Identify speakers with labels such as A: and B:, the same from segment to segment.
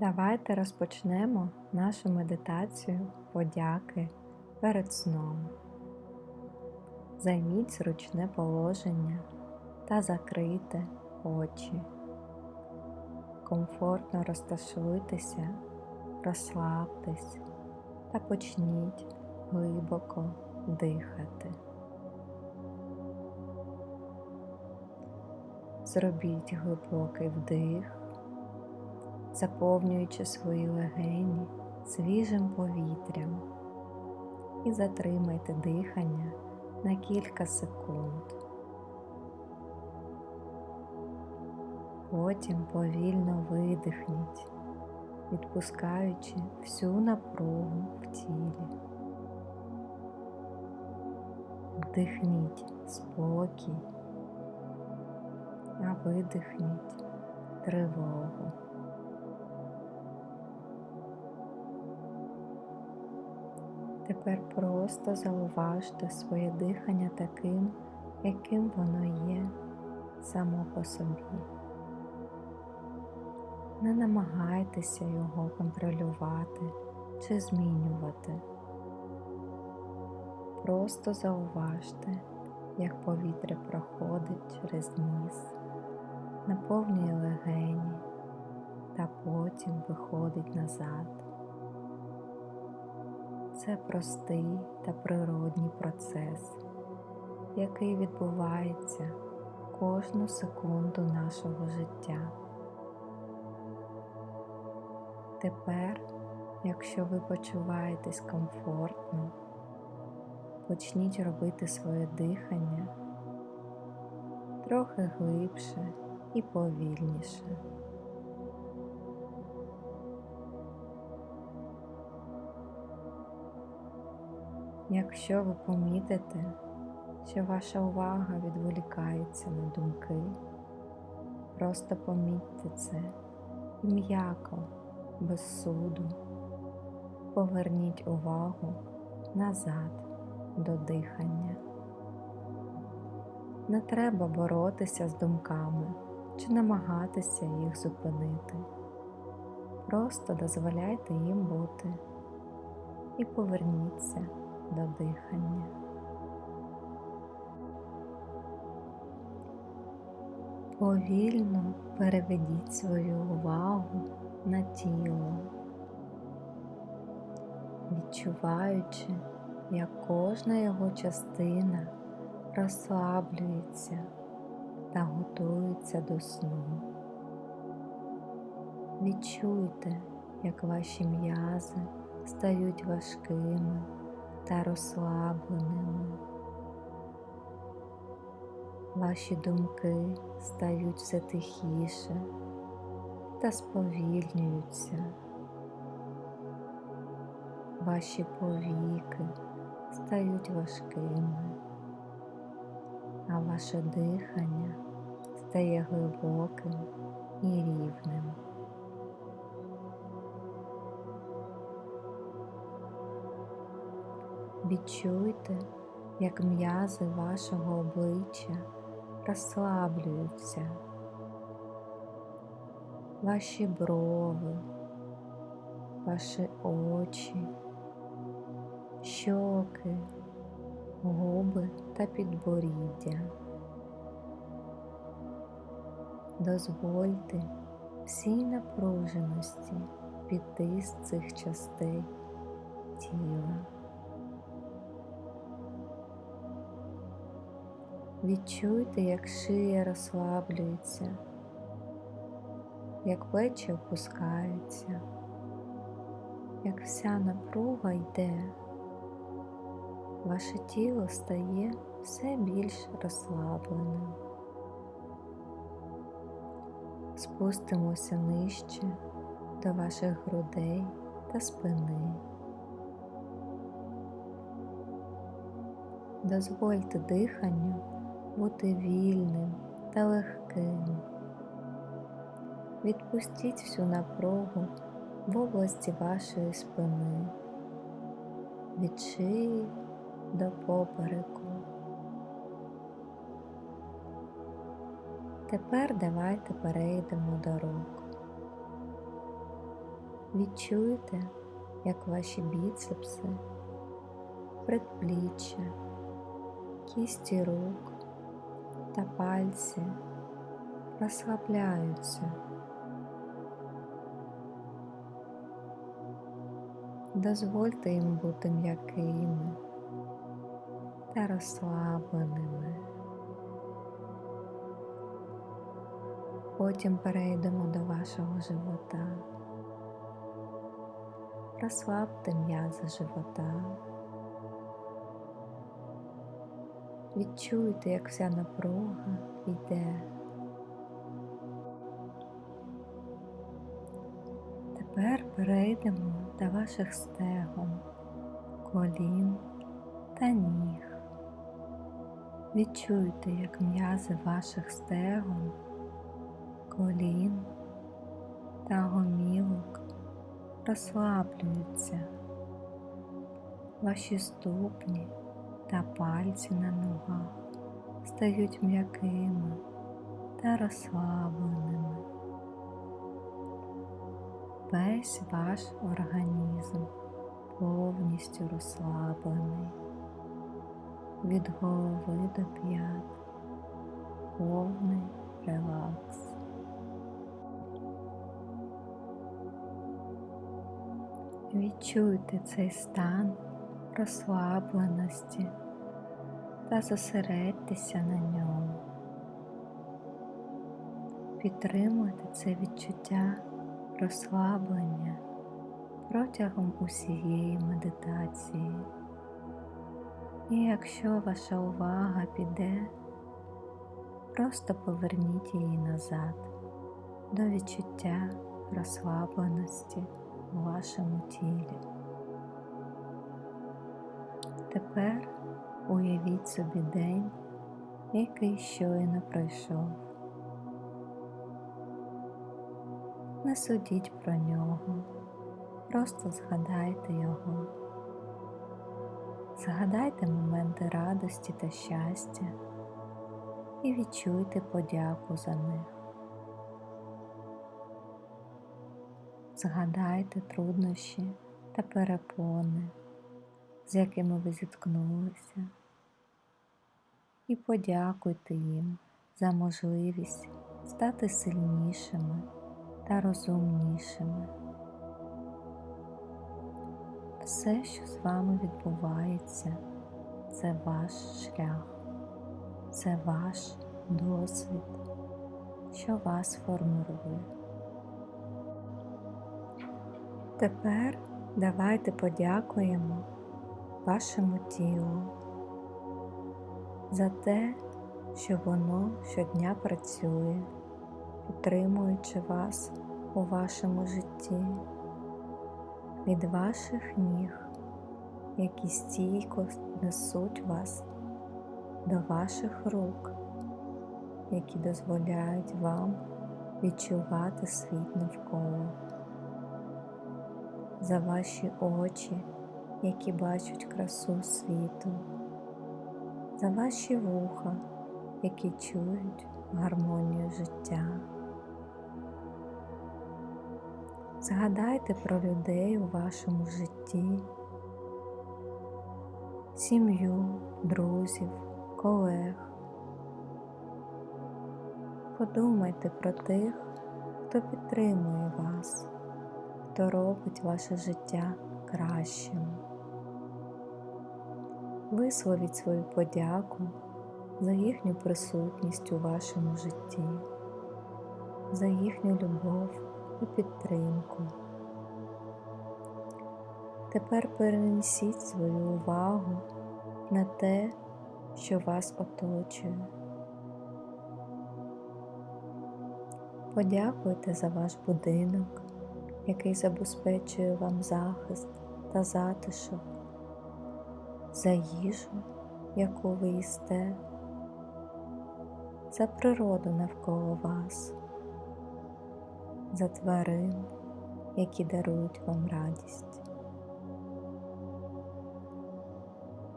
A: Давайте розпочнемо нашу медитацію подяки перед сном. Займіть зручне положення та закрийте очі. Комфортно розташуйтеся, розслабтесь та почніть глибоко дихати. Зробіть глибокий вдих заповнюючи свої легені свіжим повітрям і затримайте дихання на кілька секунд. Потім повільно видихніть, відпускаючи всю напругу в тілі. Вдихніть спокій, а видихніть тривогу. Тепер просто зауважте своє дихання таким, яким воно є само по собі. Не намагайтеся його контролювати чи змінювати. Просто зауважте, як повітря проходить через ніс, наповнює легені та потім виходить назад. Це простий та природній процес, який відбувається кожну секунду нашого життя. Тепер, якщо ви почуваєтесь комфортно, почніть робити своє дихання трохи глибше і повільніше. Якщо ви помітите, що ваша увага відволікається на думки, просто помітьте це і м'яко, без суду, поверніть увагу назад до дихання. Не треба боротися з думками чи намагатися їх зупинити. Просто дозволяйте їм бути і поверніться до дихання. Повільно переведіть свою увагу на тіло, відчуваючи, як кожна його частина розслаблюється та готується до сну. Відчуйте, як ваші м'язи стають важкими та розслабленими. Ваші думки стають все тихіше та сповільнюються. Ваші повіки стають важкими, а ваше дихання стає глибоким і рівним. Відчуйте, як м'язи вашого обличчя розслаблюються, ваші брови, ваші очі, щоки, губи та підборіддя. Дозвольте всій напруженості піти з цих частей тіла. Відчуйте, як шия розслаблюється, як плечі опускаються, як вся напруга йде, ваше тіло стає все більш розслабленим. Спустимося нижче до ваших грудей та спини. Дозвольте диханню бути вільним та легким. Відпустіть всю напругу в області вашої спини, від шиї до попереку. Тепер давайте перейдемо до рук. Відчуйте, як ваші біцепси, предпліччя, кісті рук та пальці розслабляються. Дозвольте їм бути м'якими та розслабленими. Потім перейдемо до вашого живота. Розслабте м'язи живота. Відчуйте, як вся напруга йде. Тепер перейдемо до ваших стегон, колін та ніг. Відчуйте, як м'язи ваших стегон, колін та гомілок розслаблюються. Ваші ступні та пальці на ногах стають м'якими та розслабленими. Весь ваш організм повністю розслаблений від голови до п'ят, повний релакс. Відчуйте цей стан розслабленості та зосередьтеся на ньому. Підтримуйте це відчуття розслаблення протягом усієї медитації. І якщо ваша увага піде, просто поверніть її назад до відчуття розслабленості у вашому тілі. Тепер уявіть собі день, який щойно пройшов. Не судіть про нього, просто згадайте його. Згадайте моменти радості та щастя і відчуйте подяку за них. Згадайте труднощі та перепони, з якими ви зіткнулися, і подякуйте їм за можливість стати сильнішими та розумнішими. Все, що з вами відбувається, це ваш шлях, це ваш досвід, що вас формує. Тепер давайте подякуємо вашому тілу за те, що воно щодня працює, підтримуючи вас у вашому житті. Від ваших ніг, які стійко несуть вас до ваших рук, які дозволяють вам відчувати світ навколо, за ваші очі, які бачать красу світу, за ваші вуха, які чують гармонію життя. Згадайте про людей у вашому житті, сім'ю, друзів, колег. Подумайте про тих, хто підтримує вас, хто робить ваше життя кращим. Висловіть свою подяку за їхню присутність у вашому житті, за їхню любов і підтримку. Тепер перенесіть свою увагу на те, що вас оточує. Подякуйте за ваш будинок, який забезпечує вам захист та затишок, за їжу, яку ви їсте, за природу навколо вас за тварин, які дарують вам радість.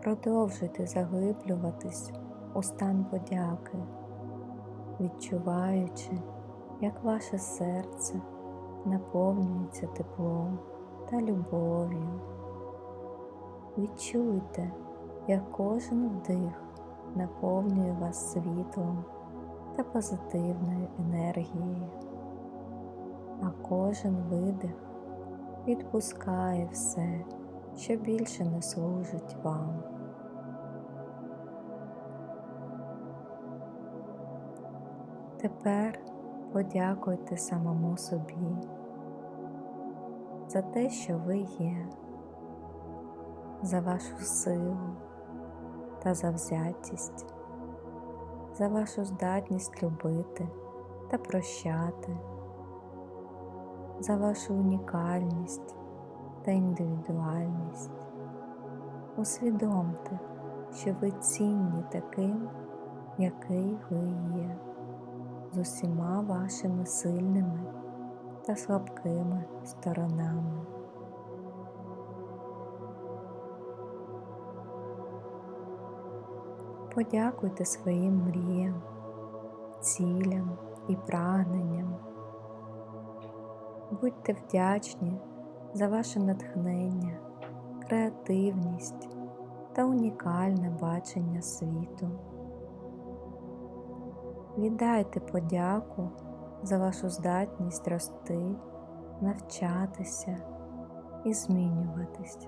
A: Продовжуйте заглиблюватись у стан подяки, відчуваючи, як ваше серце наповнюється теплом та любов'ю. Відчуйте, як кожен вдих наповнює вас світлом та позитивною енергією, а кожен видих відпускає все, що більше не служить вам. Тепер подякуйте самому собі за те, що ви є, за вашу силу та завзятість, за вашу здатність любити та прощати, за вашу унікальність та індивідуальність. Усвідомте, що ви цінні таким, який ви є, з усіма вашими сильними та слабкими сторонами. Подякуйте своїм мріям, цілям і прагненням. Будьте вдячні за ваше натхнення, креативність та унікальне бачення світу. Віддайте подяку за вашу здатність рости, навчатися і змінюватись.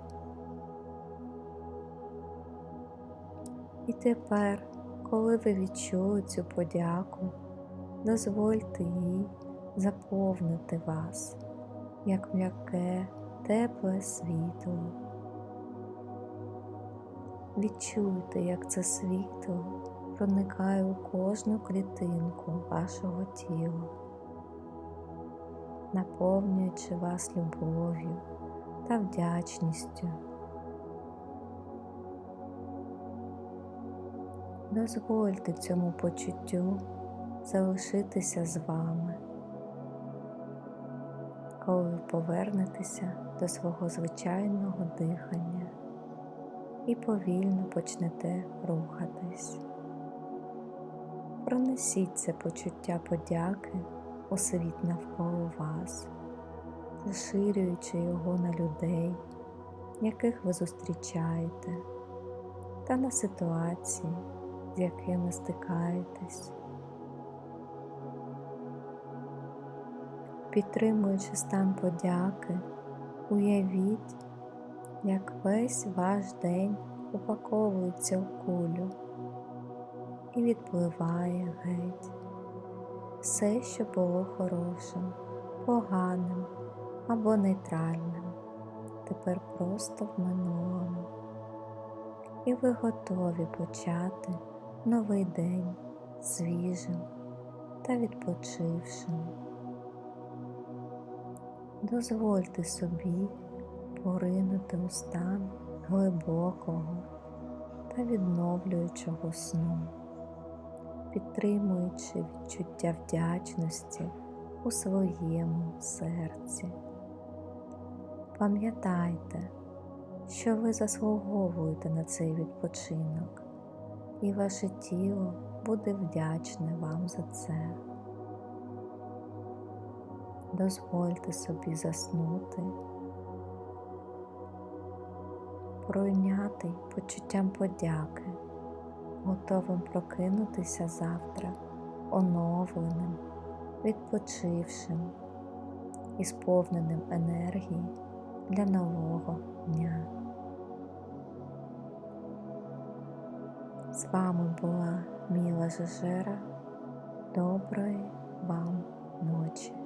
A: І тепер, коли ви відчули цю подяку, дозвольте їй заповнити вас як м'яке, тепле світло. Відчуйте, як це світло проникає у кожну клітинку вашого тіла, наповнюючи вас любов'ю та вдячністю. Дозвольте цьому почуттю залишитися з вами, коли ви повернетеся до свого звичайного дихання і повільно почнете рухатись. Пронесіть це почуття подяки у світ навколо вас, розширюючи його на людей, яких ви зустрічаєте, та на ситуації, з якими стикаєтесь. Підтримуючи стан подяки, уявіть, як весь ваш день упаковується в кулю і відпливає геть. Все, що було хорошим, поганим або нейтральним, тепер просто в минулому. І ви готові почати новий день свіжим та відпочившим. Дозвольте собі поринути у стан глибокого та відновлюючого сну, підтримуючи відчуття вдячності у своєму серці. Пам'ятайте, що ви заслуговуєте на цей відпочинок, і ваше тіло буде вдячне вам за це. Дозвольте собі заснути, пройнятий почуттям подяки, готовим прокинутися завтра, оновленим, відпочившим і сповненим енергії для нового дня. З вами була Міла Жежера. Доброї вам ночі!